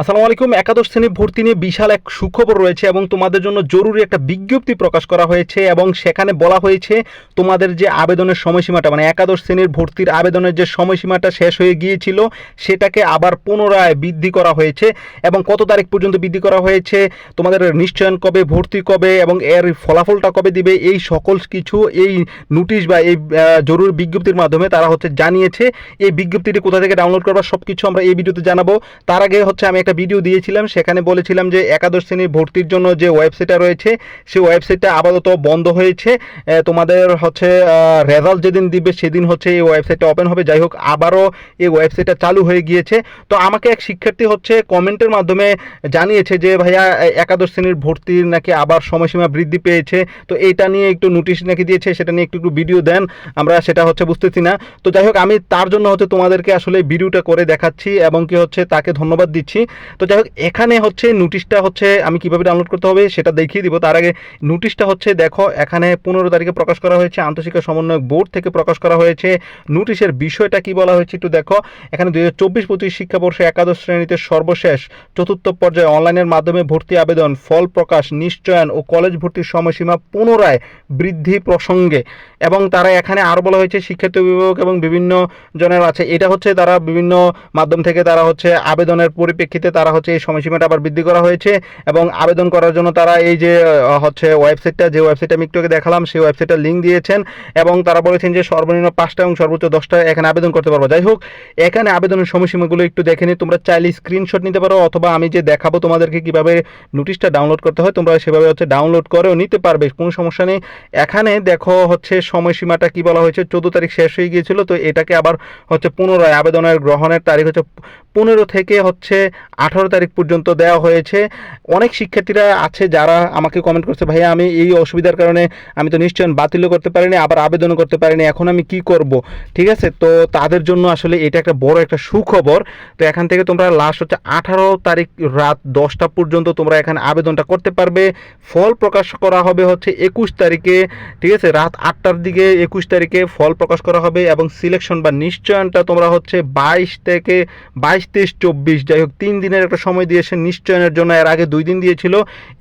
আসসালামু আলাইকুম। একাদশ শ্রেণি ভর্তি নিয়ে বিশাল এক সুখবর রয়েছে এবং তোমাদের জন্য জরুরি একটা বিজ্ঞপ্তি প্রকাশ করা হয়েছে এবং সেখানে বলা হয়েছে তোমাদের যে আবেদনের সময়সীমাটা মানে একাদশ শ্রেণির ভর্তির আবেদনের যে সময়সীমাটা শেষ হয়ে গিয়েছিল, সেটাকে আবার পুনরায় বৃদ্ধি করা হয়েছে এবং কত তারিখ পর্যন্ত বৃদ্ধি করা হয়েছে, তোমাদের নিশ্চয়ন কবে, ভর্তি কবে এবং এর ফলাফলটা কবে দিবে, এই সকল কিছু এই নোটিশ বা এই জরুরি বিজ্ঞপ্তির মাধ্যমে তারা হচ্ছে জানিয়েছে। এই বিজ্ঞপ্তিটি কোথা থেকে ডাউনলোড করবা সব কিছু আমরা এই ভিডিওতে জানাব। তার আগে হচ্ছে আমি একটা ভিডিও দিয়েছিলাম, সেখানে বলেছিলাম যে একাদশ শ্রেণির ভর্তির জন্য যে ওয়েবসাইটটা রয়েছে, সেই ওয়েবসাইটটা আপাতত বন্ধ হয়েছে। তোমাদের হচ্ছে রেজাল্ট যেদিন দিবে, সেদিন হচ্ছে এই ওয়েবসাইটটা ওপেন হবে। যাই হোক, আবারও এই ওয়েবসাইটটা চালু হয়ে গিয়েছে। তো আমাকে এক শিক্ষার্থী হচ্ছে কমেন্টের মাধ্যমে জানিয়েছে যে, ভাইয়া একাদশ শ্রেণির ভর্তির নাকি আবার সময়সীমা বৃদ্ধি পেয়েছে? তো এটা নিয়ে একটু নোটিশ নাকি দিয়েছে, সেটা নিয়ে একটু একটু ভিডিও দেন। আমরা সেটা হচ্ছে বুঝতেছি না। তো যাই হোক, আমি তার জন্য হচ্ছে তোমাদেরকে আসলে ভিডিওটা করে দেখাচ্ছি এবং কি হচ্ছে, তাকে ধন্যবাদ দিচ্ছি। তো যাই হোক, এখানে হচ্ছে নোটিশটা হচ্ছে আমি কীভাবে ডাউনলোড করতে হবে সেটা দেখিয়ে দিব। তার আগে নোটিশটা হচ্ছে দেখো, এখানে পনেরো তারিখে প্রকাশ করা হয়েছে, আন্তঃশিক্ষা সমন্বয় বোর্ড থেকে প্রকাশ করা হয়েছে। নোটিশের বিষয়টা কি বলা হয়েছে একটু দেখো। এখানে দুই হাজার চব্বিশ পঁচিশ শিক্ষাবর্ষে একাদশ শ্রেণীতে সর্বশেষ চতুর্থ পর্যায়ে অনলাইনের মাধ্যমে ভর্তি আবেদন, ফল প্রকাশ, নিশ্চয়ন ও কলেজ ভর্তির সময়সীমা পুনরায় বৃদ্ধি প্রসঙ্গে। এবং তারা এখানে আরও বলা হয়েছে, শিক্ষার্থী অভিভাবক এবং বিভিন্ন জনের আছে এটা হচ্ছে তারা বিভিন্ন মাধ্যম থেকে তারা হচ্ছে আবেদনের পরিপ্রেক্ষিতে তারা হচ্ছে এই সময়সীমাটা আবার বৃদ্ধি করা হয়েছে এবং আবেদন করার জন্য তারা এই যে হচ্ছে ওয়েবসাইটটা, যে ওয়েবসাইটটা আমি একটু দেখালাম, সেই ওয়েবসাইটটা লিঙ্ক দিয়েছেন এবং তারা বলেছেন যে সর্বনিম্ন পাঁচটা এবং সর্বোচ্চ দশটা এখানে আবেদন করতে পারব। যাই হোক, এখানে আবেদনের সময়সীমাগুলো একটু দেখে নিই তোমরা চাইলে স্ক্রিনশট নিতে পারো অথবা আমি যে দেখাবো তোমাদেরকে কীভাবে নোটিশটা ডাউনলোড করতে হয়, তোমরা সেভাবে হচ্ছে ডাউনলোড করেও নিতে পারবে, কোনো সমস্যা নেই। এখানে দেখো হচ্ছে সময়সীমাটা কি বলা হয়েছে, চোদ্দ তারিখ শেষ হয়ে গিয়েছিল, তো এটাকে আবার হচ্ছে পুনরায় আবেদনের গ্রহণের তারিখ হচ্ছে পনেরো থেকে হচ্ছে আঠারো তারিখ পর্যন্ত দেওয়া হয়েছে। অনেক শিক্ষার্থীরা আছে যারা আমাকে কমেন্ট করছে, ভাইয়া, আমি এই অসুবিধার কারণে আমি তো নিশ্চয় বাতিলও করতে পারিনি, আবার আবেদনও করতে পারিনি, এখন আমি কি করব? ঠিক আছে? তো তাদের জন্য আসলে এটা একটা বড় একটা সুখবর। তো এখান থেকে তোমরা লাস্ট হচ্ছে আঠারো তারিখ রাত দশটা পর্যন্ত তোমরা এখানে আবেদনটা করতে পারবে। ফল প্রকাশ করা হবে হচ্ছে একুশ তারিখে। ঠিক আছে? রাত আটটার দিকে একুশ তারিখে ফল প্রকাশ করা হবে এবং সিলেকশন বা নিশ্চয়নটা তোমরা হচ্ছে বাইশ থেকে বাইশ তেইশ চব্বিশ, যাই হোক, তিন দিনের একটা সময় দিয়েছে নিশ্চয়নের জন্য, এর আগে দুই দিন দিয়েছিল,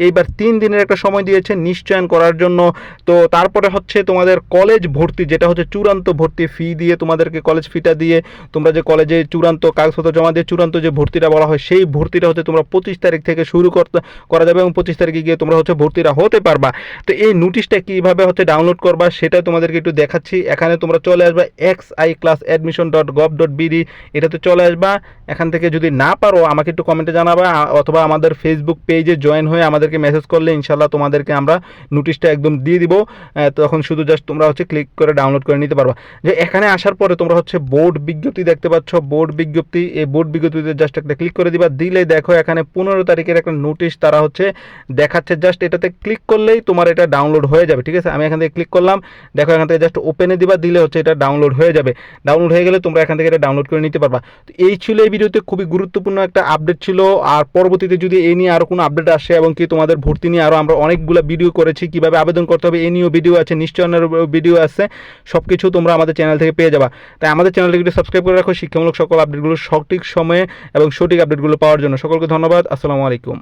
এইবার তিন দিনের একটা সময় দিয়েছে নিশ্চয়ন করার জন্য। তো তারপরে হচ্ছে তোমাদের কলেজ ভর্তি, যেটা হচ্ছে চূড়ান্ত ভর্তি ফি দিয়ে তোমাদেরকে কলেজ ফিটা দিয়ে তোমরা যে কলেজে চূড়ান্ত কাগজপত্র জমা দিয়ে চূড়ান্ত যে ভর্তিটা বলা হয়, সেই ভর্তিটা হচ্ছে তোমরা পঁচিশ তারিখ থেকে শুরু করতে, করা যাবে এবং পঁচিশ তারিখে গিয়ে তোমরা হচ্ছে ভর্তিটা হতে পারবা। তো এই নোটিশটা কীভাবে হচ্ছে ডাউনলোড করবা সেটা তোমাদেরকে একটু দেখাচ্ছি। এখানে তোমরা চলে আসবা X I class admission dot gov dot BD এটাতে চলে আসবা। এখান থেকে যদি না পারো, আমাকে একটু কমেন্টে জানাবা, অথবা আমাদের ফেসবুক পেজে জয়েন হয়ে আমাদেরকে মেসেজ করলে ইনশাল্লাহ তোমাদেরকে আমরা নোটিশটা একদম দিয়ে দিব। তখন শুধু জাস্ট তোমরা হচ্ছে ক্লিক করে ডাউনলোড করে নিতে পারবা। যে এখানে আসার পরে তোমরা হচ্ছে বোর্ড বিজ্ঞপ্তি দেখতে পাচ্ছ। বোর্ড বিজ্ঞপ্তি, এই বোর্ড বিজ্ঞপ্তিতে জাস্ট একটা ক্লিক করে দিবা। দিলে দেখো এখানে পনেরো তারিখের একটা নোটিশ তারা হচ্ছে দেখাচ্ছে। জাস্ট এটাতে ক্লিক করলেই তোমার এটা ডাউনলোড হয়ে যাবে, ঠিক আছে? আমি এখান থেকে ক্লিক করলাম। দেখো এখান থেকে জাস্ট ওপেনে দিবা, দিলে হচ্ছে এটা ডাউনলোড হয়ে যাবে। ডাউনলোড হয়ে গেলে তোমরা এখান থেকে এটা ডাউনলোড করে নিতে পারবা। তো এই ছিল এই ভিডিওতে খুবই গুরুত্বপূর্ণ একটা আপডেট ছিল। আর পরবর্তীতে যদি এ নিয়ে আরও কোনো আপডেট আসে এবং কি তোমাদের ভর্তি নিয়ে আরও আমরা অনেকগুলো ভিডিও করেছি, কীভাবে আবেদন করতে হবে, এ নিয়েও ভিডিও আছে নিশ্চয়নের ভিডিও আছে সব কিছু তোমরা আমাদের চ্যানেল থেকে পেয়ে যাবা। তাই আমাদের চ্যানেলটিকে একটু সাবস্ক্রাইব করে রাখো, শিক্ষামূলক সকল আপডেটগুলো সঠিক সময়ে এবং সঠিক আপডেটগুলো পাওয়ার জন্য। সকলকে ধন্যবাদ, আসসালামু আলাইকুম।